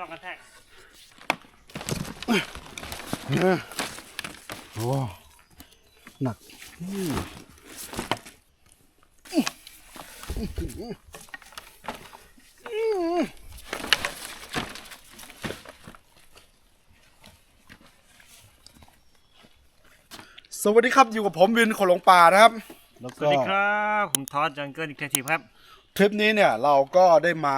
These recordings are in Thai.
ระวังกระแทกโอ้หนักอืมสวัสดีครับอยู่กับผมวินขนหลงป่านะครับ แล้วสก็วัสดีครับ ผมทอดจังเกิลอีกทีครับ ทริปนี้เนี่ยเราก็ได้มา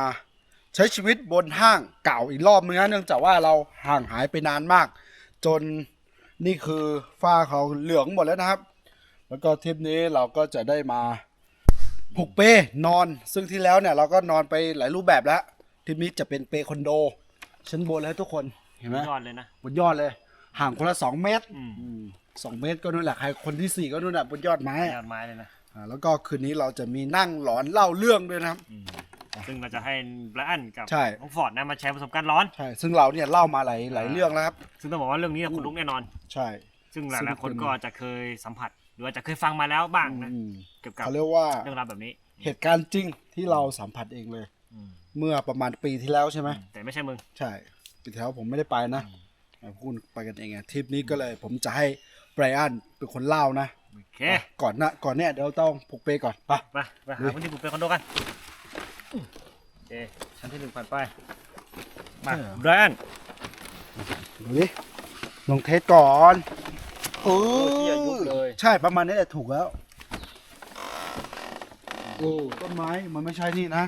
ใช้ชีวิตบนห้างเก่าอีกรอบนึงนะเนื่องจากว่าเราห่างหายไปนานมาก จนนี่คือฝ้าเขาเหลืองหมดแล้วนะครับ แล้วก็ทริปนี้เราก็จะได้มาผูกเป้นอน ซึ่งที่แล้วเนี่ยเราก็นอนไปหลายรูปแบบแล้วทริปนี้จะเป็นเปคอนโด ชั้นบนแล้วทุกคนเห็นไหมยอดเลยนะบนยอดเลย ห่างคนละสองเมตรอืมอืมสองเมตรก็นู่นแหละใครคนที่สี่ก็นู่นแหละบนยอดไม้ยอะอดไม้เลยนะ อ่าแล้วก็คืนนี้เราจะมีนั่งหลอนเล่าเรื่องด้วยนะครับ ซึ่งเราจะให้ไบรอันกับใช่ น้องฟอร์ดนะมาแชร์ประสบการณ์ร้อน ใช่ ซึ่งเราเนี่ยเล่ามาหลายหลายเรื่องแล้วครับ ซึ่งต้องบอกว่าเรื่องนี้คนลุกแน่นอน ใช่ ซึ่งหซึ่ลางยๆคนเป็นก็จะเคยสัมผัส หรือว่าจะเคยฟังมาแล้วบ้างนะอืมเกี่ยวกับเขาเรียกว่าเรื่องราวแบบนี้เหตุการณ์จริงที่เราสัมผัสเองเลย อืมเมื่อประมาณปีที่แล้วใช่ไหม แต่ไม่ใช่มึง ใช่ปีที่แล้วผมไม่ได้ไปนะคุณไปกันเองไงทริปนี้ก็เลย ผมจะให้ไบรอันเป็นคนเล่านะโอเค ก่อนนะก่อนเนี่ยเดี๋ยวต้องผูกเปก่อนไป ไปไปหาพื้นที่ปลูกเป็นคอนโดกัน โอเคชั้นที่หนึ่งผ่านไป มาไบรอันดูดิลองเทสก่อนเอที่อายุเลยใช่ประมาณนี้แหละถูกแล้วโอ้ต้นไม้มันไม่ใช่นี่นะ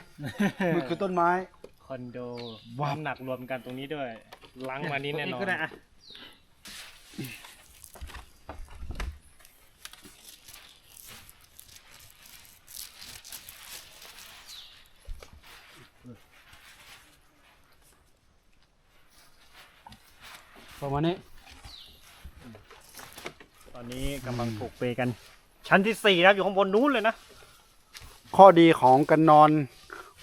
มันคือต้นไม้ คอนโดว้าว น้ำหนักรวมกันตรงนี้ด้วย ล้างมานี้แน่นอน ก็ได้อะ ประมาณนี้ตอนนี้กำลังปลูกเปกัน ชั้นที่สี่นะครับอยู่ข้างบนนู้นเลยนะ ข้อดีของการนอน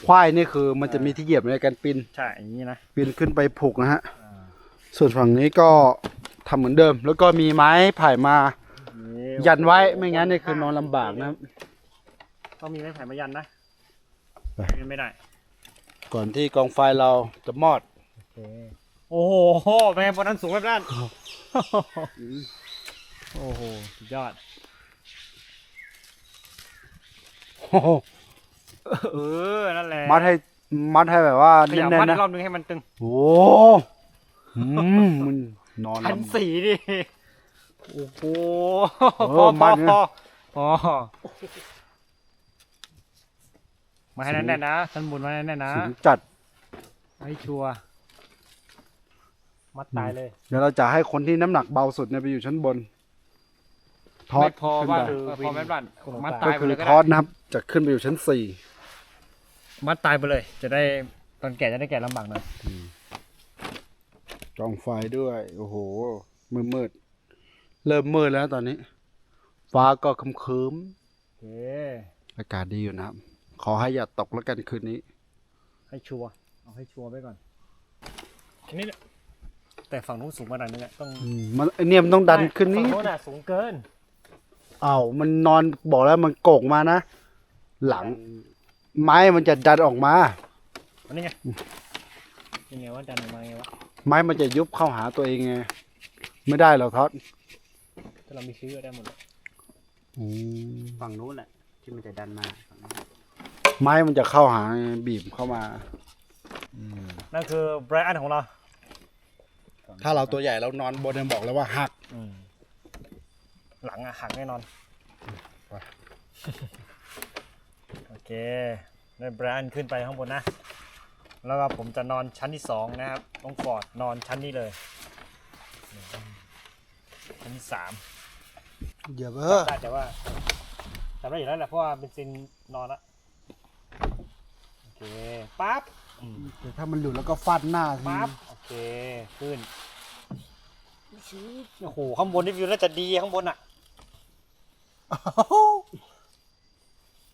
ควายนี่คือ มันจะมีที่เหยียบในการปีนใช่อย่างนี้นะปีนขึ้นไปผูกนะฮะส่วนฝั่งนี้ก็ทำเหมือนเดิม แล้วก็มีไม้ไผ่มา ยันไว้ไม่งั้นนี่คือนอนลำบากนะครับ ต้องมีไม้ไผ่มายันนะไปยันไม่ได้ ก่อนที่กองไฟเราจะมอด โอ้ โหแม่บนนั้นสูงแบบนั้นโอ้โหสุดยอดโอ้โหเออนั่นแหละมัดให้มัดให้แบบว่าขแน่ยับนมัดๆอีนะกรอบนึงให้มันตึงโอ้อืมมันนอนชั้นลำ สี่ดิโอ้โหเออมัดเนี่ย พอพอมาให้แน่นๆนะชั้นบนมาให้แน่นๆนะสูงจัด ให้ชัวร์ มัดตายเลยเดี๋ยวเราจะให้คนที่น้ำหนักเบาสุดเนี่ยไปอยู่ชั้นบนทอดไม่พอขึ้นว่าไปพอแม่บ้านมัดก็ตายไปคือเลยก็ทอได้ดนะครับ จะขึ้นไปอยู่ชั้นสี่มัดตายไปเลย จะได้ตอนแก่จะได้แก่ลำบากหน่อยกองไฟด้วย โอ้โหมืดมืดๆเริ่มมืดแล้วตอนนี้ ฟ้าก็ครึมครึมโอเคๆอากาศดีอยู่นะครับ ขอให้อย่าตกแล้วกันคืนนี้ ให้ชัวร์เอาให้ชัวร์ไว้ก่อนแค่นี้แหละ แต่ฝั่งนู้นสูงมาหน่อยนึงอะต้องอืมมันไอเนี่ยมันต้องดันขึ้นนี้ ฝั่งนู้นอะสูงเกินอ้าวมันนอนบอกแล้วมันโก่งมานะ หลัง ไม้มันจะดันออกมา อันนี้ไงยังไงว่าดันออกมาไงวะไม้มันจะยุบเข้าหาตัวเองไงไม่ได้หรอกท็อดถ้าเรามีซื้อได้หมดเลยฝั่งนู้นแหละที่มันจะดันมาฝั่งนู้นไม้มันจะเข้าหาบีบเข้ามานั่นคือไบรอันของเรา ถ้าเราตัวใหญ่เรานอนบนเนี่ยบอกแล้วว่าหักหลังอะหักแน่นอนไปโอเคได้ไบรอันขึ้นไปข้างบนนะ แล้วก็ผมจะนอนชั้นที่สองนะครับน้องฟอร์ดนอนชั้นนี้เลย ชั้นที่สามเดี๋ยวเออได้แต่ว่าจำได้อยู่แล้วแหละเพราะว่าเป็นซินนอนละโอเคปั๊บเดี๋ยวถ้ามันหลุดแล้วก็ฟาดหน้าทีปั๊บโอเค ขึ้น โอ้โหข้างบนนี่วิวน่าจะดีข้างบนอะ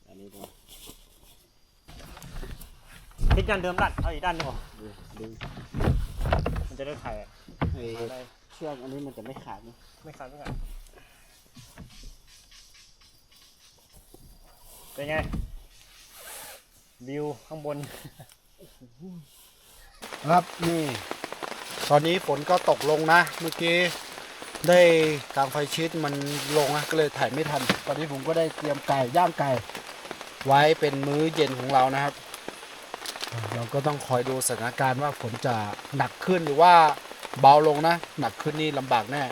อันนี้ดูพลิกด้านเดิมด้านเอาอีกด้านหนึงก่อนดึงมันจะได้ถ่ายอะไอ้ได้เชือกอันนี้มันจะไม่ขาดนะไม่ขาดไม่ขาดเป็นไงวิวข้างบน ครับนี่ ตอนนี้ฝนก็ตกลงนะ เมื่อกี้ได้กางไฟชิดมันลงนะก็เลยถ่ายไม่ทัน ตอนนี้ผมก็ได้เตรียมไก่ย่างไก่ ไว้เป็นมื้อเย็นของเรานะครับ เราก็ต้องคอยดูสถานการณ์ว่าฝนจะหนักขึ้นหรือว่าเบาลงนะ หนักขึ้นนี่ลำบากแน่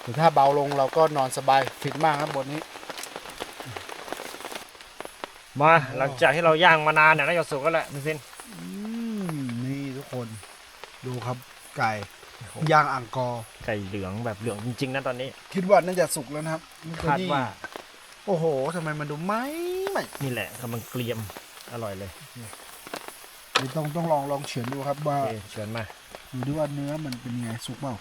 หรือถ้าเบาลงเราก็นอนสบายฟินมากครับบนนี้ มาหลังจากที่เราย่างมานานเนี่ยน่าจะสุกแล้วแหละพี่ซินอืมนี่ทุกคนดูครับ ไก่ย่างอ่างกอร์ไก่เหลืองแบบเหลืองจริงๆนะตอนนี้ คิดว่าน่าจะสุกแล้วนะครับคาดว่า โอ้โหทำไมมันดูไหมไหมนี่แหละกำลังเกรียมอร่อยเลยเดี๋ยวต้องต้องลองลองเฉือนดูครับว่าโอเคเชิญมาดูดิว่าเนื้อมันเป็นไงสุกเปล่า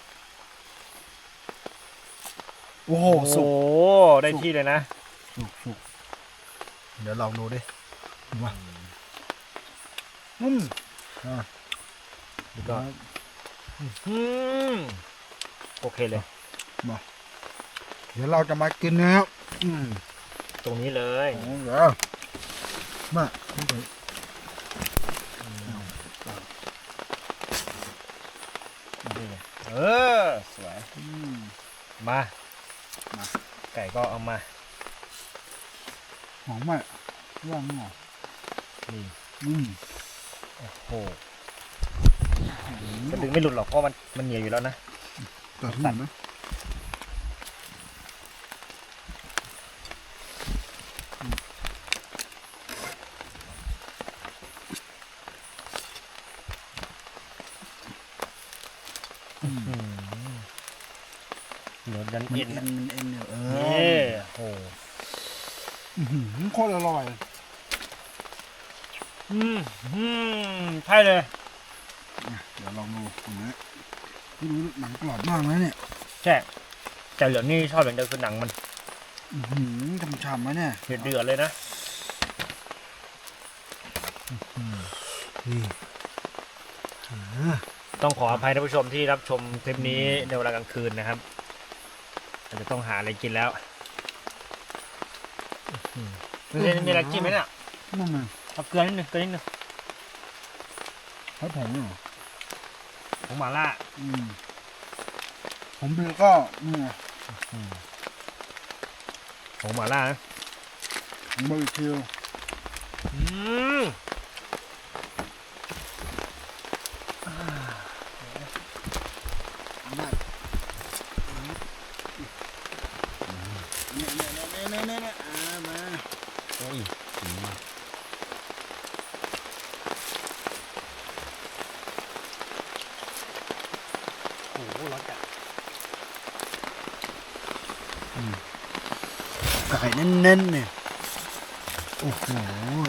โอ้โหโอ้สุกได้ที่เลยนะสุกสุกเดี๋ยวลองดูดิดูว่าอืมอะแล้วก็อืม โอเคเลยเดี๋ยวเราจะมากินนะครับอืมตรงนี้เลยโอ้เดี๋ยวมานี่ไปนี่ไงเออ สวยอืมมามา ไก่ก็เอามา หอมมากย่างหอมนี่อืมโอ้โห มันดึงไม่หลุดหรอกเพราะมันมันเหนียวอยู่แล้วนะตัดหน่อยไหมเหนียวดันมันเอ็เอ็นนมันเอ็นเนี่ยเอนี่อโอ้โหอื้อหือโคตรอร่อย อืมอืมใช่เลยเดี๋ยว ลองดูตรงนี้ดูหนังกรอบมากนะเนี่ยใช่แต่เหลืองนี่ชอบอย่างเดียวคือหนังมันอื้อหือฉ่ำๆนะเนี่ยเดือดเดือดเลยนะนี่อ่าต้องขออภัยท่านผู้ชมที่รับชมคลิปนี้ในเวลากลางคืนนะครับอาจจะต้องหาอะไรกินแล้วอืมมีมีอะไรกินไหมเนี่ยนั่นน่ะเอาเกลือนิดนึงเกลือนิดนึงเขาผมเหรอ ของหมาล่าอืมผมดูก็นี่ไงของหมาล่านะของบาร์บีคิวอืมได้เนี่ยเนี่ยเนี่ยเนี่ยเนี่ยอ่ามา โอ้ยหิวมาก โอ้โหร้อนจัด ไก่ เน้นๆเนี่ยโอ้โห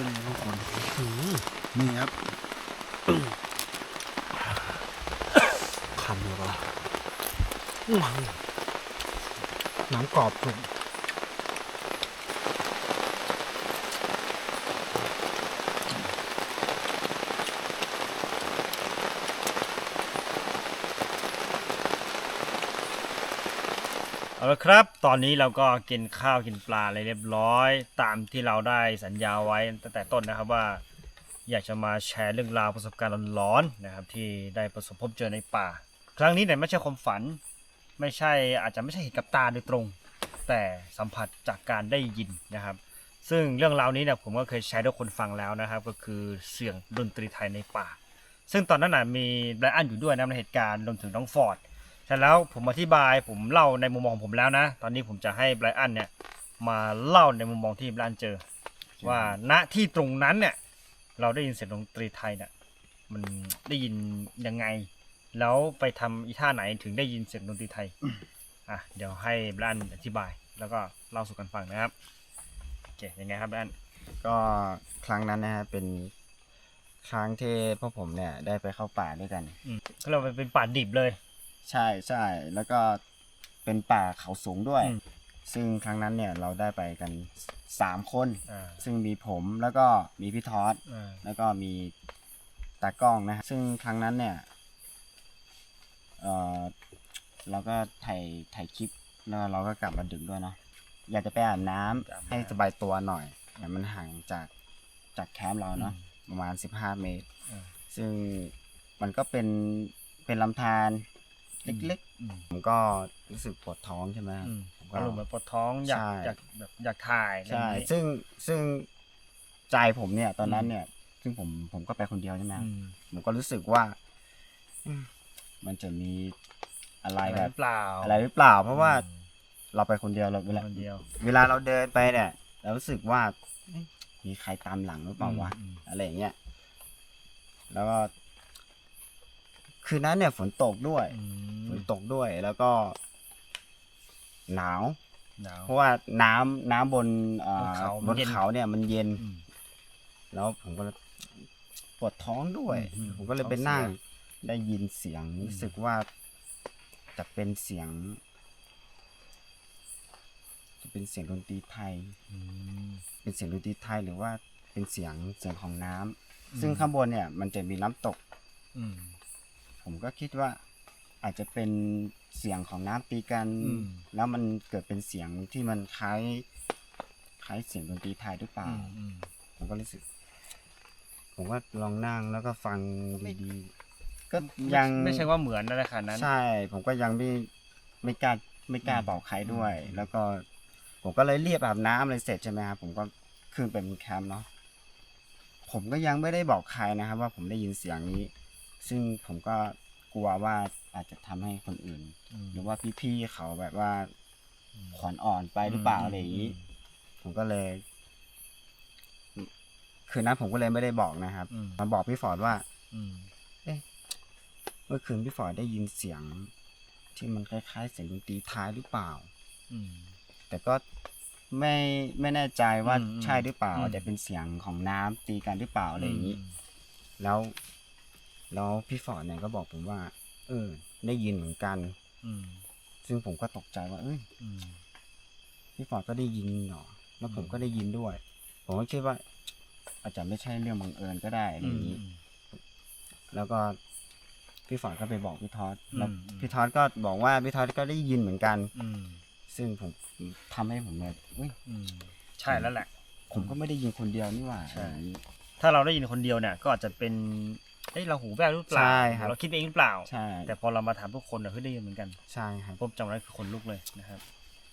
นี่ทุกคนนี่ครับคำแล้วก็หนังกรอบสุก เอาละครับ ตอนนี้เราก็กินข้าวกินปลาอะไรเรียบร้อย ตามที่เราได้สัญญาไว้ตั้งแต่ต้นนะครับว่า อยากจะมาแชร์เรื่องราวประสบการณ์ร้อนๆนะครับ ที่ได้ประสบพบเจอในป่า ครั้งนี้เนี่ยไม่ใช่ความฝัน ไม่ใช่อาจจะไม่ใช่เห็นกับตาโดยตรง แต่สัมผัสจากการได้ยินนะครับ ซึ่งเรื่องราวนี้เนี่ยผมก็เคยแชร์ให้คนฟังแล้วนะครับ ก็คือเสียงดนตรีไทยในป่า ซึ่งตอนนั้นน่ะมีไบรอันอยู่ด้วยนะในเหตุการณ์รวมถึงน้องฟอร์ด เสร็จแล้วผมอธิบายผมเล่าในมุมมองของผมแล้วนะ ตอนนี้ผมจะให้ไบรอันเนี่ยมาเล่าในมุมมองที่ไบรอันเจอ ว่าณที่ตรงนั้นเนี่ยเราได้ยินเสียงดนตรีไทยเนี่ยมันได้ยินยังไง แล้วไปทำอีท่าไหนถึงได้ยินเสียงดนตรีไทยอะเดี๋ยวให้ไบรอันอธิบาย แล้วก็เล่าสู่กันฟังนะครับโอเคยังไงครับไบรอันก็ครั้งนั้นนะฮะเป็นครั้งที่พวกผมเนี่ยได้ไปเข้าป่าด้วยกันอืมก็เราเป็นป่าดิบเลย ใช่ใช่แล้วก็เป็นป่าเขาสูงด้วย อืม ซึ่งครั้งนั้นเนี่ยเราได้ไปกันสามคน อ่าซึ่งมีผมแล้วก็มีพี่ทอส อ่า แล้วก็มีตากล้องนะฮะซึ่งครั้งนั้นเนี่ยเออเราก็ถ่ายถ่ายคลิปแล้วเราก็กลับมาดึกด้วยเนาะอยากจะไปอาบน้ำให้สบายตัวหน่อยแต่มันห่างจากจากแคมป์เราเนาะประมาณ 15 เมตร อืม ซึ่งมันก็เป็นเป็นลำธาร เล็กอืมๆผมก็รู้สึกปวดท้องใช่ไหมอืมผมก็ อารมณ์แบบปวดท้องอยากใช่ อยากแบบอยากถ่ายอะไรอใช่ ย่างงี้ซึ่งซึ่งใจผมเนี่ยตอนนั้นอืมเนี่ย ซึ่งผมผมก็ไปคนเดียวใช่ไหมอืมผมก็รู้สึกว่าอืมมันจะมีอะไรอะไรแบหบรือเปล่าอะไรหรือเปล่า เพราะว่าอืมเราไปคนเดียวเราเวลาคนเดียวเวลาเราเดินไปเนี่ย เรารู้สึกว่าเอ๊ะมีใครตามหลังหรือเปล่าวะ อืมอะไรอย่างเงี้ย แล้วก็ คืนนั้นเนี่ยฝนตกด้วยอืฝมนตกด้วยแล้วก็ หนาว หนาว เพราะว่าน้ำน้ำบนเอ่อบนเขาบมันนเย็น เขาเนี่ย มันเย็น อืม แล้วผมก็ปวดท้องด้วย อืมผมก็เลยท้องไปนั่งเสียได้ยินเสียงอืม รู้สึกว่าจะเป็นเสียง จะเป็นเสียงดนตรีไทย อืม เป็นเสียงดนตรีไทยหรือว่าเป็นเสียงเสียงของน้ำอืม ซึ่งข้างบนเนี่ย มันจะมีน้ำตก อืม ผมก็คิดว่าอาจจะเป็นเสียงของน้ำตีกัน อืม แล้วมันเกิดเป็นเสียงที่มันคล้ายคล้ายเสียงดนตรีไทยหรือเปล่า อืมอืมผมก็รู้สึก ผมก็ลองนั่งแล้วก็ฟังดีๆก็ยังไม่ใช่ว่าเหมือนอะไรขนาดนั้น ใช่ ผมก็ยังไม่ไม่กล้าไม่กล้าอืมบอกใครด้วย อืม แล้วก็ ผมก็เลยเรียบอาบน้ำอะไรเสร็จใช่ไหมครับผมก็ขึ้นไปบนแคมป์เนาะผมก็ยังไม่ได้บอกใครนะครับ ว่าผมได้ยินเสียงนี้ ซึ่งผมก็กลัวว่าอาจจะทำให้คนอื่นมหรือว่าพี่ๆเขาแบบว่าขวัญอ่อนไปหรือเปล่าอะไรอย่างนี้ ผมก็เลย คืนนั้นผมก็เลยไม่ได้บอกนะครับอืมมาบอกพี่ฟอร์ดว่าอืมเมื่อคืนพี่ฟอร์ดได้ยินเสียง ที่มันคล้ายๆเสียงดนตรีท้ายหรือเปล่าอืมแต่ก็ไม่ไม่แน่ใจว่าอืมใช่หรือเปล่าอืมอาจจะเป็นเสียงของน้ำตีกันหรือเปล่าอะไรอย่างนี้ แล้ว แล้วพี่ฟอร์ดเนี่ยก็บอกผมว่า เออ ได้ยินเหมือนกัน อืม ซึ่งผมก็ตกใจว่า เอ้ยอืม พี่ฟอร์ดก็ได้ยินเหรอแล้วผมอืมก็ได้ยินด้วย ผมก็คิดว่า อาจจะไม่ใช่เรื่องบังเอิญก็ได้อะไรอย่างนี้ แล้วก็พี่ฟอร์ดก็ไปบอกพี่ทอดแล้วอืมอืม พี่ทอดก็บอกว่าพี่ทอดก็ได้ยินเหมือนกัน อืม ซึ่งผมทำให้ผมแบบอุ้ยอืม ใช่แล้วแหละ ผมก็ไม่ได้ยินคนเดียวนี่หว่าใช่ อะไรอย่างนี้ถ้าเราได้ยินคนเดียวเนี่ย ก็อาจจะเป็น เอ้ยเราหูแว่วหรือเปล่าใช่ครับ เราคิดเองหรือเปล่า ใช่แต่พอเรามาถามทุกคนเนี่ยเฮ้ยได้ยินเหมือนกันใช่ครับ ปุ๊บจังหวะนั้นคือคนลุกเลยนะครับ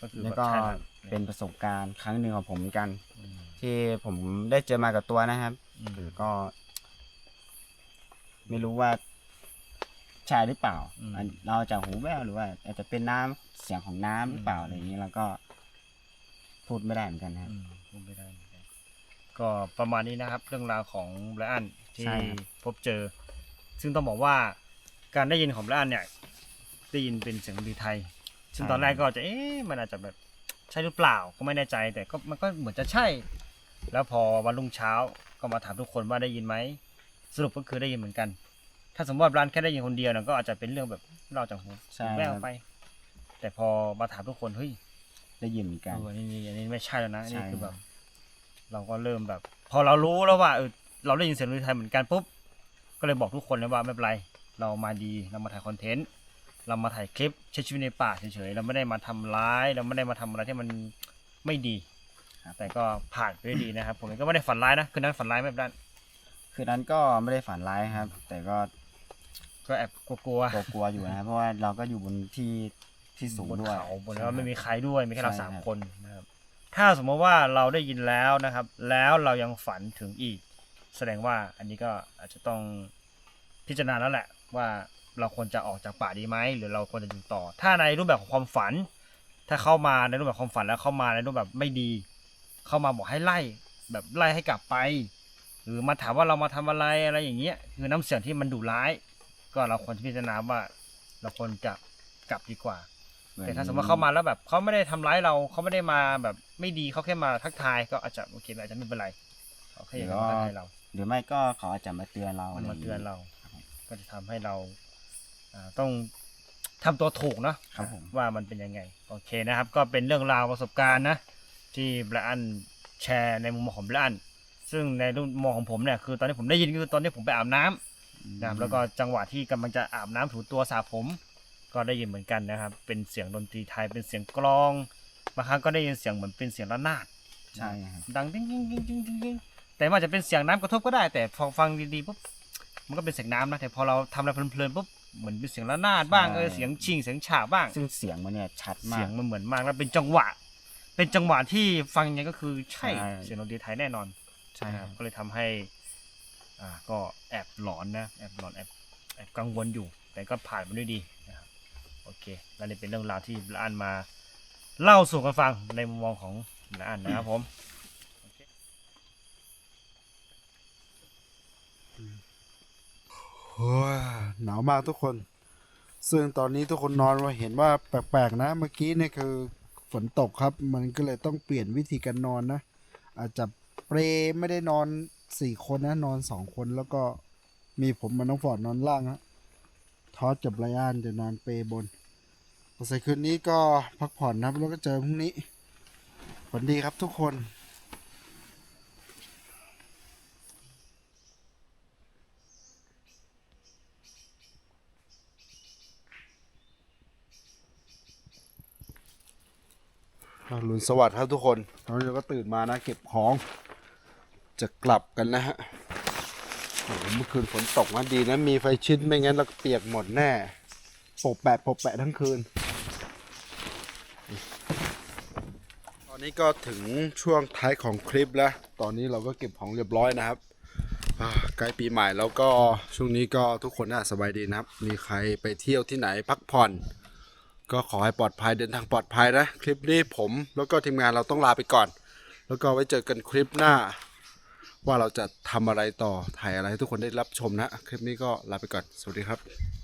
ก็คือแล้วแบบก็ใช่แล้วเป็นประสบการณ์ครั้งหนึ่งของผมเหมือนกัน อืมที่ผมได้เจอมากับตัวนะครับ อืม หรือก็ ไม่รู้ว่าใช่หรือเปล่าอืม อันเราจะหูแว่วหรือว่า อาจจะเป็นน้ำเสียงของน้ำหรือเปล่าอืมอะไรอย่างนี้แล้วก็ พูดไม่ได้เหมือนกันนะครับ อืมพูดไม่ได้เหมือนกันก็ประมาณนี้นะครับ เรื่องราวของไบรอัน ที่ใช่ครับ พบเจอ ซึ่งต้องบอกว่าการได้ยินของไบรอันเนี่ยได้ยินเป็นเสียงดนตรีไทย ซึ่งตอนแรกก็จะเอ๊ะมันอาจจะแบบใช่หรือเปล่าก็ไม่แน่ใจ แต่ก็มันก็เหมือนจะใช่ แล้วพอวันรุ่งเช้าก็มาถามทุกคนว่าได้ยินไหมสรุปก็คือได้ยินเหมือนกัน ถ้าสมมติว่าร้านแค่ได้ยินคนเดียวเนี่ยก็อาจจะเป็นเรื่องแบบเล่าจากหูใช่ แววครับไป แต่พอมาถามทุกคนเฮ้ย ได้ยินเหมือนกัน เออนี่นี่อันนี้ไม่ใช่แล้วนะอันนี่ใช่ คือคแบรับบ เราก็เริ่มแบบ พอเรารู้แล้วว่าเออ เราได้ยินเสียงดนตรีไทยเหมือนกันปุ๊บก็เลยบอกทุกคนเลยว่าไม่เป็นไร เรามาดีเรามาถ่ายคอนเทนต์เรามาถ่ายคลิปใช้ชีวิตในป่าเฉยๆเราไม่ได้มาทำร้าย เราไม่ได้มาทำอะไรที่มันไม่ดีครับแต่ก็ผ่านไปด้วยดีนะครับ ผมเองก็ไม่ได้ฝันร้ายนะคืนนั้นฝันร้ายไม่เป็นไรคืนนั้นก็ไม่ได้ฝันร้ายครับ แต่ก็ก็แอบกลัวกลัวๆอยู่นะครับเพราะว่าเราก็อยู่บนที่ที่สูงบนด้วยเขาบนแล้วไม่มีใครด้วยมีแค่เราใช่สามครับคนนะครับถ้าสมมติว่าเราได้ยินแล้วนะครับ แล้วเรายังฝันถึงอีก แสดงว่าอันนี้ก็อาจจะต้องพิจารณาแล้วแหละ ว่าเราควรจะออกจากป่าดีไหมหรือเราควรจะอยู่ต่อ ถ้าในรูปแบบของความฝัน ถ้าเข้ามาในรูปแบบความฝันแล้วเข้ามาในรูปแบบไม่ดี เข้ามาบอกให้ไล่แบบไล่ให้กลับไป หรือมาถามว่าเรามาทำอะไรอะไรอย่างเงี้ยคือน้ำเสียงที่มันดุร้าย ก็เราควรจะพิจารณาว่า เราควรจะกลับดีกว่าเหอนแต่ถ้าสมมติเข้ามาแล้วแบบเขาไม่ได้ทำร้ายเราเขาไม่ได้มาแบบไม่ดีเขาแค่มาทักทายก็อาจจะโอเคอาจจะไม่เป็นไรเขาแค่อยากจะมาทักทายเรา หรือไม่ก็เขาอาจจะมาเตือนเรามันอะไรมาย่งเตือนเรา ก็จะทำให้เราอ่าต้องทำตัวถูกเนาะครับผม ว่ามันเป็นยังไง โอเคนะครับ ก็เป็นเรื่องราวประสบการณ์นะ ที่แบรอันแชร์ในมุมมองของแบรอันซึ่งในมุมมองของผมเนี่ยคือตอนที่ผมได้ยินคือตอนที่ผมไปอาบน้ำ นะครับแล้วก็จังหวะที่กำลังจะอาบน้ำถูตัวสระผม ก็ได้ยินเหมือนกันนะครับ เป็นเสียงดนตรีไทยเป็นเสียงกลองบางครั้งก็ได้ยินเสียงเหมือนเป็นเสียงระนาดใช่ครับ ดังดิ้งดิ้งดิ้งดิ้งดิ้งดิ้ง แต่ว่าจะเป็นเสียงน้ำกระทบก็ได้ แต่พอฟังดีๆปุ๊บมันก็เป็นเสียงน้ำนะแต่พอเราทำอะไรเพลินๆปุ๊บเหมือนเป็นเสียงระนาดบ้างเออเสียงชิงเสียงฉาบบ้าง ซึ่งเสียงมันเนี่ยชัดมาเสียกงมันเหมือนมากแล้วเป็นจังหวะ เป็นจังหวะที่ฟังยังไงก็คือใช่ใช่เสียงดนตรีไทยแน่นอนใช่นะครับก็เลยทำให้ อ่า ก็แอบหลอนนะแอบหลอนแอบแอบกังวลอยู่ แต่ก็ผ่านมาด้วยดีนะครับโอเคแล้วนี่เป็นเรื่องราวที่ละอันมา เล่าสู่กันฟังในมุมมองของละอันนะครับผม โอ้ย หนาวมากทุกคน ซึ่งตอนนี้ทุกคนนอนมาเห็นว่าแปลกๆนะ เมื่อกี้เนี่ยคือฝนตกครับ มันก็เลยต้องเปลี่ยนวิธีการนอนนะ อาจจะเปรไม่ได้นอนสี่คนนะ นอนสองคนแล้วก็มีผมมาน้องฟอร์ดนอนล่างฮะทอสกับไลอ้อนจะนอนเปรบนใส่คืนนี้ก็พักผ่อนนะครับแล้วก็เจอพรุ่งนี้ฝันดีครับทุกคน อรุณสวัสดิ์ครับทุกคนตอนนี้เราก็ตื่นมานะ เก็บของ จะกลับกันนะฮะโอ้โหเมื่อคืนฝนตกนะดีนะ มีไฟชิดไม่งั้นเราเปียกหมดแน่ปกแปะปกแปะทั้งคืน ตอนนี้ก็ถึงช่วงท้ายของคลิปแล้ว ตอนนี้เราก็เก็บของเรียบร้อยนะครับใกล้ปีใหม่แล้วก็ช่วงนี้ก็ทุกคนน่าสบายดีนะครับ มีใครไปเที่ยวที่ไหนพักผ่อน ก็ขอให้ปลอดภัยเดินทางปลอดภัยนะ คลิปนี้ผมแล้วก็ทีมงานเราต้องลาไปก่อน แล้วก็ไว้เจอกันคลิปหน้า ว่าเราจะทำอะไรต่อถ่ายอะไรให้ทุกคนได้รับชมนะ คลิปนี้ก็ลาไปก่อน สวัสดีครับ